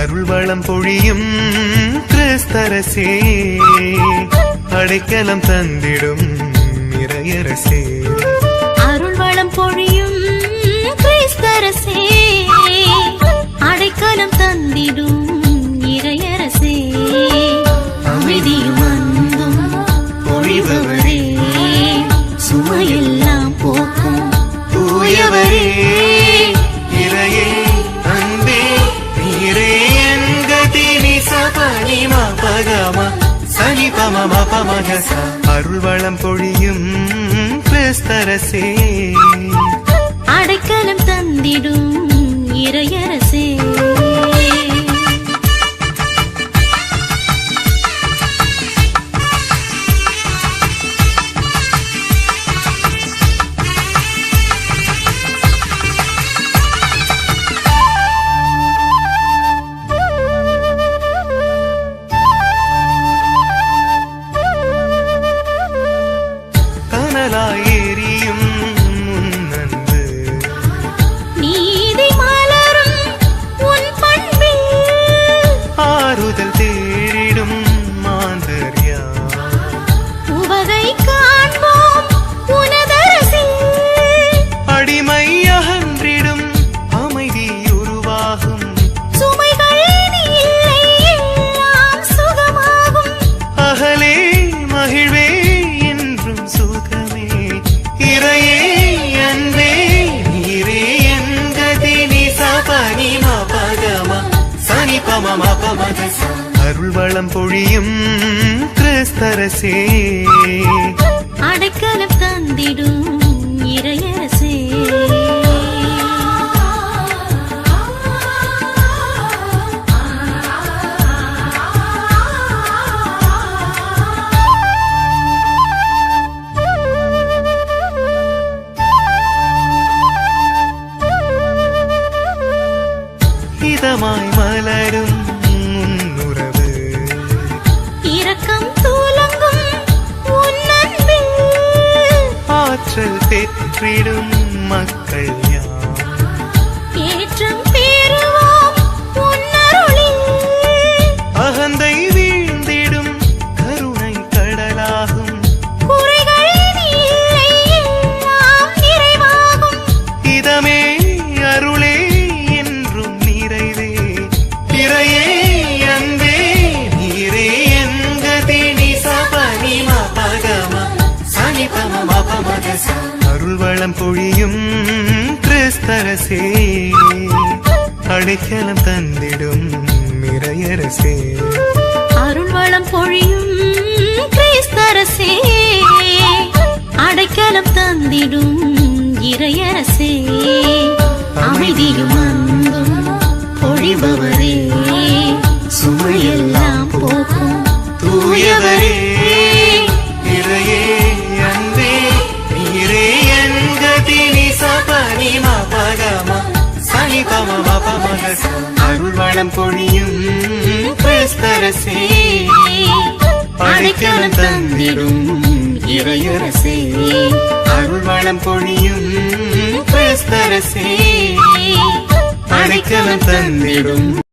அருள் வளம் பொழியும் கிறிஸ்தரசே. அடைக்கலம் தந்திடும் இறையரசே. அருள் வளம் பொழியும் கிறிஸ்தரசே. அடைக்கலம் தந்திடும் சனி பம மபமகச அருள் பொழியும் கிறிஸ்தரசே. அடைக்கலம் தந்திடும் இறையரசே. பம மபமகச அருள் வளம் பொழியும் கிறிஸ்தரசே. அடைக்கலம் தந்திடும். பெற்றிடும் மக்கள். வளம் பொழியும் கிறிஸ்தரசே. அடைக்கலம் தந்திடும் இறையரசே. அருள் வளம் பொழியும் கிறிஸ்தரசே. அடைக்கலம் தந்திடும் இறையரசே. அமைதியும் மனம் பொழியும் கிறிஸ்தரசே. அடைக்கலம் தந்திடும் இறையரசே. அருள் மனம் பொழியும் கிறிஸ்தரசே. அடைக்கலம் தந்திடும்